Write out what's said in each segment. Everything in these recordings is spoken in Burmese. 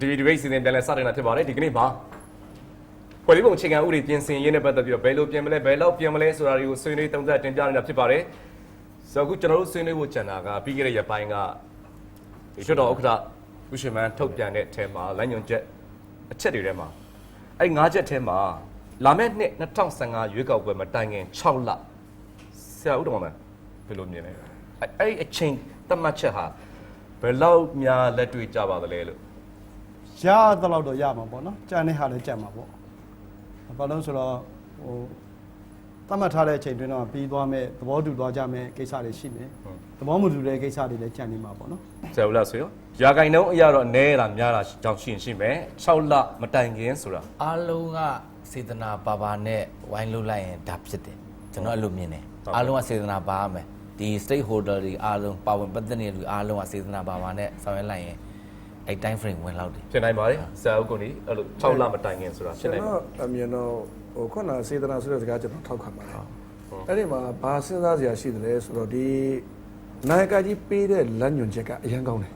ဒီဒီဘေးစီစဉ်ပြန်လဲစတင်တာဖြစ်ပါတယ်ဒီကနေ့မှာဖွဲ့စည်းပုံအခြေခံဥပဒေပြင်ဆင်ရေးနဲ့ပတ်သက်ပြီးတော့ဘယ်လိုပြင်မလဲဘယ်လောက်ပြင်မလဲဆိုတာတွေကိုဆွေးနွေးသုံးသပ်တင်ပြနေတာဖြစ်ပါတယ်ဆိုတော့အခုကျွန်တော်တို့ဆွေးနွေးဖို့ကြံတာကပြီးခဲ့တဲ့ရက်ပိုင်းကဒီကျွတ်တော်ဥက္ကဋ္ဌဦးရှင်မန်းထုတ်ပြန်တဲ့အထက်မှာလမ်းညွှန်ချက်အချက်တွေထဲမှာအဲ့ဒီ၅ချက်ထဲမှာလာမယ့်နှစ်2015ရွေးကောက်ပွဲမှာတိုင်ငင်6လဆရာဦးတော်မန်ဘယ်လိုမြင်လဲအဲ့အဲ့ဒီအချိန်သတ်မှတ်ချက်ဟာဘယ်လောက်များလက်တွေ့ကြပါသလဲလို့ ရသလောက်တော့ရမှာပေါ့နော်ကြံတဲ့ဟာလည်းကြံမှာပေါ့ဘာလို့လဲဆိုတော့ဟိုသတ်မှတ်ထားတဲ့အချိန်တွင်းတော့ပြီးသွားမဲ့သဘောတူသွားကြမဲ့ကိစ္စတွေရှိမယ်သဘောမတူတဲ့ကိစ္စတွေလည်းကြံနေမှာပေါ့နော်ဆရာဦးလားဆိုရောရာဂိုင်နှုန်းအရတော့အနည်းတာများတာကြောင့်ရှိရင်ရှိမယ်6လမတိုင်ခင်ဆိုတာအားလုံးကစေတနာပါပါနဲ့ဝိုင်းလို့လိုက်ရင်ဒါဖြစ်တယ်ကျွန်တော်အဲ့လိုမြင်တယ်ဟုတ်ကဲ့အားလုံးကစေတနာပါရမယ်ဒီ stakeholder တွေအားလုံးပါဝင်ပတ်သက်နေတဲ့လူအားလုံးကစေတနာပါပါနဲ့ဆောင်ရွက်လိုက်ရင် အဲ့ time frame ဝင်လောက်တယ်ဖြစ်နိုင်ပါတယ်ဆရာဦးကိုနီအဲ့လို6လမတိုင်ခင်ဆိုတာဖြစ်ကျွန်နိုင်ပါတော်အမြင်တော့ဟိုခုနစေတနာဆိုတဲ့စကားကျွန်တော်ထောက်ခံပါတယ်အဲ့ဒီမှာဘာစဉ်းစားစရာရှိတယ်လဲဆိုတော့ဒီနိုင်ကကြီးပေးတဲ့လမ်းညွှန်ချက်ကအရန်ကောင်းတယ်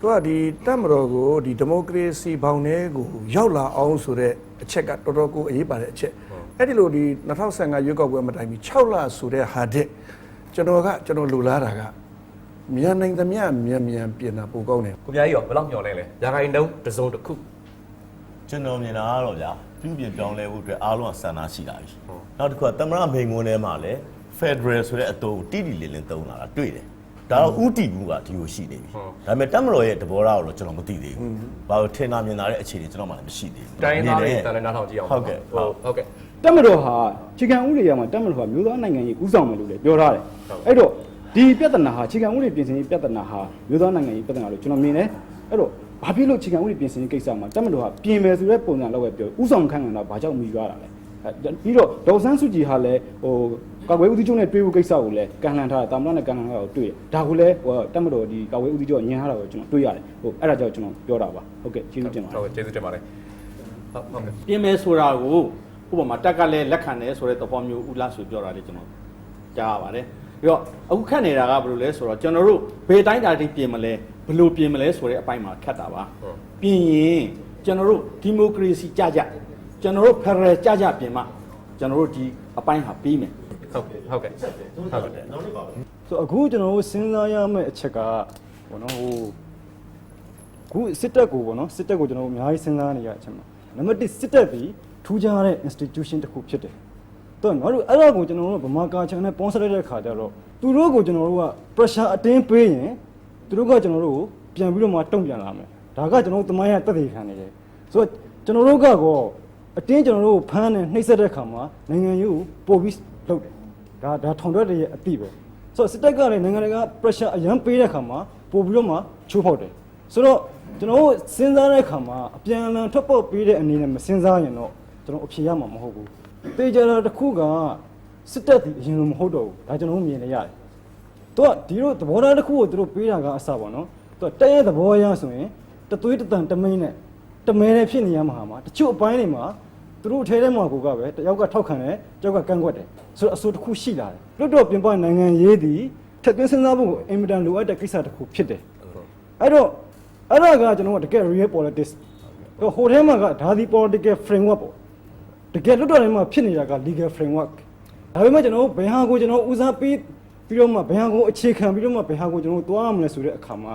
သူကဒီတက်မတော်ကိုဒီဒီမိုကရေစီဘောင်ထဲကိုရောက်လာအောင်ဆိုတဲ့အချက်ကတော်တော်ကိုအရေးပါတဲ့အချက်အဲ့ဒီလိုဒီ2015ရွေးကောက်ပွဲမတိုင်မီ6လဆိုတဲ့ဟာတဲ့ကျွန်တော်ကကျွန်တော်လူလားတာက မြန်နိုင်သမျှမြန်မြန်ပြင်တာပိုကောင်းတယ်ကိုမြားကြီးရောဘယ်လောက်မျှော်လဲလဲရာဂိုင်နှုန်းတစ်စုံတစ်ခုကျွန်တော်မြင်တာကတော့ဗျာပြုပြင်ပြောင်းလဲဖို့အတွက်အားလုံးကစံနာရှိတာပြီနောက်တစ်ခုကသမရမိန်ငွန်းထဲမှာလည်း Federal ဆိုတဲ့အတုံးကိုတိတိလင်းလင်းသုံးလာတာတွေ့တယ်ဒါတော့ဥတီမှုကဒီလိုရှိနေပြီဒါပေမဲ့တက်မတော်ရဲ့တဘောထားကိုတော့ကျွန်တော်မသိသေးဘူးဘာလို့ထင်တာမြင်တာတဲ့အခြေအနေကျွန်တော်မှလည်းမရှိသေးဘူးတိုင်းသားတွေမြင်တတယ်န်တဲ့နားထောင်ကြည့်အောင်ဟုတ်ကဲ့ဟုတ်ဟုတ်ကဲ့တက်မတော်ဟာခြေခံဥပဒေရမှာတက်မတော်ဟာမျိုးသားနိုင်ငံရေးဥဆောင်မယ်လို့လည်းပြောထားတယ်အဲ့တော့ ဒီပြဿနာဟာခြေခံဥပဒေပြင်ဆင်ရေးပြဿနာဟာမျိုးသားနိုင်ငံရေးပြဿနာလို့ကျွန်တော်မြင်တယ်အဲ့တော့ဘာဖြစ်လို့ခြေခံဥပဒေပြင်ဆင်ရေးကိစ္စမှာတက်မတော်ဟာပြင်မယ်ဆိုတဲ့ပုံစံလောက်ပဲပြောဥဆောင်ခံခံတာဘာကြောင့်မိသွားတာလဲအဲ့ပြီးတော့ဒေါ်ဆန်းစုကြည်ဟာလည်းဟိုကာကွယ်ဦးစီးချုပ်နဲ့တွေ့ဖို့ကိစ္စကိုလည်းကန်လှန်ထားတာတာမန်နဲ့ကန်လှန်ထားတာကိုတွေ့တယ်ဒါကိုလည်းဟိုတက်မတော်ဒီကာကွယ်ဦးစီးချုပ်ကညင်ထားတာကိုကျွန်တော်တွေ့ရတယ်ဟိုအဲ့ဒါကြောင့်ကျွန်တော်ပြောတာပါဟုတ်ကဲ့ကျေးဇူးတင်ပါတယ်ဟုတ်ကဲ့ကျေးဇူးတင်ပါတယ်ဟုတ်ဟုတ်ကဲ့ပြင်မယ်ဆိုတာကိုဥပမာတက်ကလည်းလက်ခံတယ်ဆိုတဲ့သဘောမျိုးဦးလားဆိုပြောတာလေကျွန်တော်ကြားရပါတယ် ပြီးတော့အခုခက်နေတာကဘယ်လိုလဲဆိုတော့ကျွန်တော်တို့ဘယ်တိုင်းတာတိပြင်မလဲဘယ်လိုပြင်မလဲဆိုတဲ့အပိုင်းမှာခက်တာပါပြင်ရင်ကျွန်တော်တို့ဒီမိုကရေစီကြကြကျွန်တော်တို့ဖက်ဒရယ်ကြကြပြင်မှကျွန်တော်တို့ဒီအပိုင်းဟာပြီးမယ်ဟုတ်ကဲ့ဟုတ်ကဲ့ဟုတ်ကဲ့ဆိုအခုကျွန်တော်တို့စဉ်းစားရမယ့်အချက်ကဘောနော်ဟိုခုစစ်တပ်ကိုဘောနော်စစ်တပ်ကိုကျွန်တော်တို့အများကြီးစဉ်းစားနေရတဲ့အချက်မှာနံပါတ်1စစ်တပ်ပြီးထူးခြားတဲ့ institution တစ်ခုဖြစ်တယ်။ တော့ငါတို့အဲ့ဒါကိုကျွန်တော်တို့ဗမာကာချန်နဲ့ပေါင်းစပ်လိုက်တဲ့ခါကျတော့သူတို့ကိုကျွန်တော်တို့က pressure အတင်းပေးရင်သူတို့ကကျွန်တော်တို့ကိုပြန်ပြီးတော့မှတုံ့ပြန်လာမယ်။ဒါကကျွန်တော်တို့တမိုင်းရတက်သေးခံနေတယ်။ဆိုတော့ကျွန်တော်တို့ကတော့အတင်းကျွန်တော်တို့ကိုဖမ်းနေနှိပ်စက်တဲ့ခါမှာနိုင်ငံရေးကိုပို့ပြီးလုပ်တယ်။ဒါဒါထောင်ထွက်ရဲ့အတိပဲ။ဆိုတော့စစ်တပ်ကလည်းနိုင်ငံတကာ pressure အရန်ပေးတဲ့ခါမှာပို့ပြီးတော့မှချိုးဖောက်တယ်။ဆိုတော့ကျွန်တော်တို့စဉ်းစားတဲ့ခါမှာအပြန်အလှန်ထွက်ပေါ်ပေးတဲ့အနေနဲ့မစဉ်းစားရင်တော့ကျွန်တော်အဖြေရမှာမဟုတ်ဘူး။ တေချာတာတစ်ခုကစစ်တပ်ဒီအရင်လိုမဟုတ်တော့ဘူး။ဒါကျွန်တော်တို့မြင်နေရတယ်။သူကဒီလိုသဘောထားတစ်ခုကိုသူတို့ပေးတာကအစပါနော်သူကတဲ့ရဲ့သဘောအရဆိုရင်တသွေးတတန်တမိန်နဲ့တမဲနဲ့ဖြစ်နေရမှာမှာတချို့အပိုင်းတွေမှာသူတို့အထဲထဲမှာကိုကပဲတယောက်ကထောက်ခံတယ်တယောက်ကကန့်ကွက်တယ်ဆိုတော့အဆိုတစ်ခုရှိလာတယ်လွတ်တော့ပြင်ပနိုင်ငံရေးသည်ထက်သွင်းစဉ်းစားဖို့အင်မတန်လိုအပ်တဲ့ကိစ္စတစ်ခုဖြစ်တယ်အဲ့တော့အဲ့ဒါကကျွန်တော်ကတကယ် real politics ဟိုဟိုထဲမှာကဒါဒီ political framework ပေါ့ တကယ်လွတ်တော်ထဲမှာဖြစ်နေတာက legal framework ဒါပေမဲ့ကျွန်တော်တို့ဘယ်ဟာကိုကျွန်တော်ဦးစားပေးပြီးတော့မှဘယ်ဟာကိုအခြေခံပြီးတော့မှဘယ်ဟာကိုကျွန်တော်တို့သွားရမလဲဆိုတဲ့အခါမှာ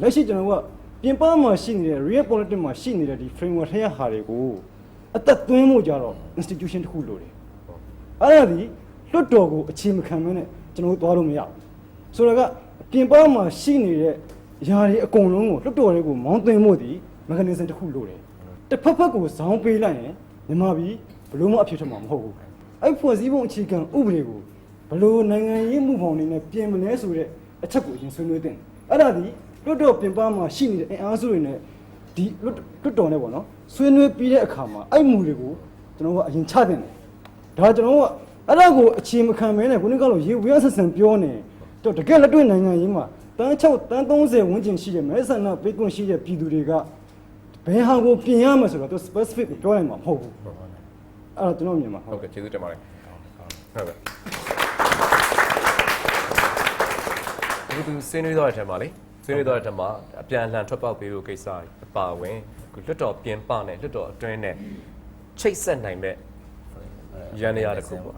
လက်ရှိကျွန်တော်တို့ကပြင်ပမှာရှိနေတဲ့ real politics မှာရှိနေတဲ့ဒီ framework ထဲကဟာတွေကိုအသက်သွင်းမှုကြတော့ institution တစ်ခုလိုတယ်အဲ့ဒါဒီလွတ်တော်ကိုအခြေမခံမနဲ့ကျွန်တော်တို့သွားလို့မရဘူးဆိုတော့ကပြင်ပမှာရှိနေတဲ့ຢာတွေအကုန်လုံးကိုလွတ်တော်တွေကိုမောင်းသွင်းမှုဒီ mechanism တစ်ခုလိုတယ်တစ်ဖက်ဖက်ကိုဇောင်းပေးလိုက်ရင် မြန်မာပြည်ဘလို့မှအဖြစ်ထွက်မှာမဟုတ်ဘူးအဲ့ဖွဲ့စည်းပုံအခြေခံဥပဒေကိုဘယ်လို့နိုင်ငံရေးမှုဖောင်နေနဲ့ပြင်မလဲဆိုတဲ့အချက်ကိုအရင်ဆွေးနွေးတင်တယ်အဲ့ဒါဒီလွတ်တော်ပြင်ပမှာရှိနေတဲ့အင်အားစုတွေနဲ့ဒီလွတ်လွတ်တော်နဲ့ပေါ့နော်ဆွေးနွေးပြီးတဲ့အခါမှာအဲ့မူတွေကိုကျွန်တော်ကအရင်ချတင်တယ်ဒါကျွန်တော်ကအဲ့ဒါကိုအခြေမခံမဲနဲ့ခုနကလိုရေဝေးဆက်ဆံပြောနေတော့တကယ်လက်တွေ့နိုင်ငံရေးမှာတန်း6တန်း30ဝန်းကျင်ရှိတဲ့မဲဆန္ဒပေးခွင့်ရှိတဲ့ပြည်သူတွေက ဘယ်ဟာကိုပြင်ရမှာဆိုတော့သူ specific ပြောနိုင်မှာမဟုတ်ဘူးအဲ့ဒါကျွန်တော်မြင်မှာဟုတ်ဟုတ်ကဲ့ကျေးဇူးတင်ပါတယ်ဟုတ်ကဲ့ဒီသူစင်းနေတော့တဲ့အထက်မှာလေဆွေးနွေးတော့တဲ့မှာအပြန်အလှန်ထွက်ပေါက်ပေးဖို့ကိစ္စအပါအဝင်အခုလွတ်တော်ပြင်ပနဲ့လွတ်တော်အတွင်းနဲ့ချိတ်ဆက်နိုင်မဲ့ရန်နေရာတစ်ခုပေါ့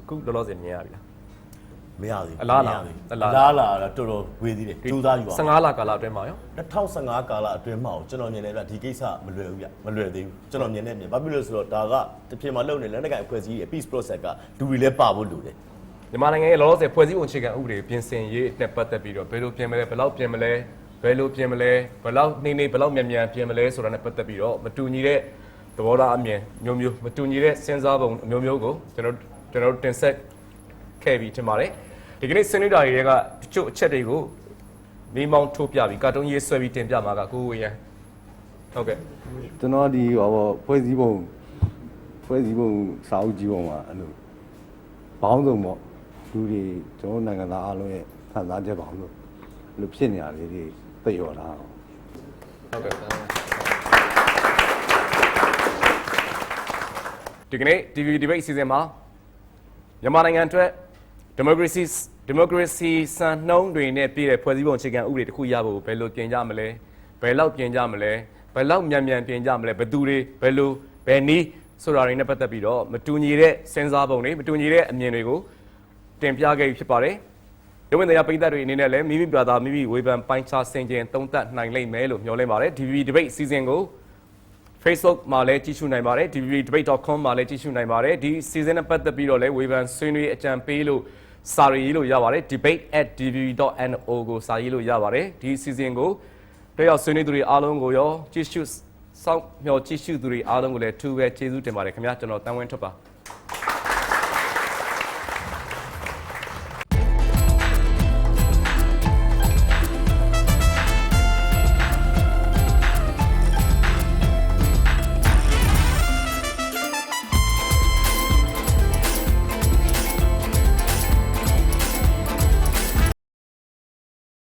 အခုလောလောဆယ်မြင်ရပြီလား မရသေးဘူးအလားလားမရသေးဘူးအလားအလားလားလားတော့တော်တော်ဝေးသေးတယ်ကြိုးစားယူပါ15လကာလအတွင်းမှာရော2015ကာလအတွင်းမှာကိုကျွန်တော်မြင်တယ်ဗျဒီကိစ္စမလွယ်ဘူးဗျမလွယ်သေးဘူးကျွန်တော်မြင်နေမြင်ဘာဖြစ်လို့လဲဆိုတော့ဒါကတစ်ပြင်မှာလုပ်နေလက်နက်ကိုင်အဖွဲ့အစည်းရဲ့ peace process ကလူတွေလည်းပါဖို့လိုတယ်မြန်မာနိုင်ငံရဲ့လောလောဆယ်ဖွဲ့စည်းပုံအခြေခံဥပဒေပြင်ဆင်ရေးနဲ့ပတ်သက်ပြီးတော့ဘယ်လိုပြင်မလဲဘယ်လောက်ပြင်မလဲဘယ်လိုပြင်မလဲဘယ်လောက်နှိမ့်နှိမ့်ဘယ်လောက်မြန်မြန်ပြင်မလဲဆိုတာနဲ့ပတ်သက်ပြီးတော့မတူညီတဲ့သဘောထားအမြင်မျိုးမျိုးမတူညီတဲ့စဉ်းစားပုံအမျိုးမျိုးကိုကျွန်တော်ကျွန်တော်တို့တင်ဆက် ခဲ့ပြီးထင်ပါတယ်ဒီကနေ့ဆွေးနွေးတာတွေကတချို့အချက်တွေကိုမိမောင်းထိုးပြပြီးကာတွန်းရေးဆွဲပြီးတင်ပြမှာကကိုဝေရန်ဟုတ်ကဲ့ကျွန်တော်ဒီဟောပေါ့ဖွဲ့စည်းပုံဖွဲ့စည်းပုံစာအုပ်ကြီးပုံမှာအဲ့လိုဘောင်းစုံပေါ့လူတွေကျွန်တော်တို့နိုင်ငံသားအားလုံးရဲ့ခံစားချက်ပေါင်းလို့အဲ့လိုဖြစ်နေတာလေးတွေသိရောတာအောင်ဟုတ်ကဲ့ဒီကနေ့ TV debate စီစဉ်မှာမြန်မာနိုင်ငံအတွက် democracy democracy စံနှုန်းတွေနဲ့ပြည့်တဲ့ဖွဲ့စည်းပုံအခြေခံဥပဒေတစ်ခုရဖို့ဘယ်လိုပြင်ကြမလဲဘယ်လောက်ပြင်ကြမလဲဘယ်လောက်မြန်မြန်ပြင်ကြမလဲဘယ်သူတွေဘယ်လိုဘယ်နည်းဆိုတာတွေနဲ့ပတ်သက်ပြီးတော့မတူညီတဲ့စဉ်းစားပုံတွေမတူညီတဲ့အမြင်တွေကိုတင်ပြခဲ့ပြီးဖြစ်ပါတယ်ရုပ်ဝင်တရားပိသက်တွေအနေနဲ့လည်းမိမိဘာသာမိမိဝေဖန်ပိုင်းခြားဆင်ခြင်သုံးသပ်နိုင်လိမ့်မယ်လို့မျှော်လင့်ပါတယ် DVB debate season ကို Facebook မှာလည်းကြည့်ရှုနိုင်ပါတယ် dvdebate.com မှာလည်းကြည့်ရှုနိုင်ပါတယ်ဒီ season နဲ့ပတ်သက်ပြီးတော့လည်းဝေဖန်ဆွေးနွေးအကြံပေးလို့ စာရေးလို့ရပါတယ် debate@dvd.no ကိုစာရေးလို့ရပါတယ်ဒီ season ကိုတက်ရောက်ဆွေးနွေးသူတွေအားလုံးကိုရောကြည့်ရှုစောင့်မျှော်ကြည့်ရှုသူတွေအားလုံးကိုလည်းထူးပဲကျေးဇူးတင်ပါတယ်ခင်ဗျာကျွန်တော်တန်ဝင်းထွက်ပါ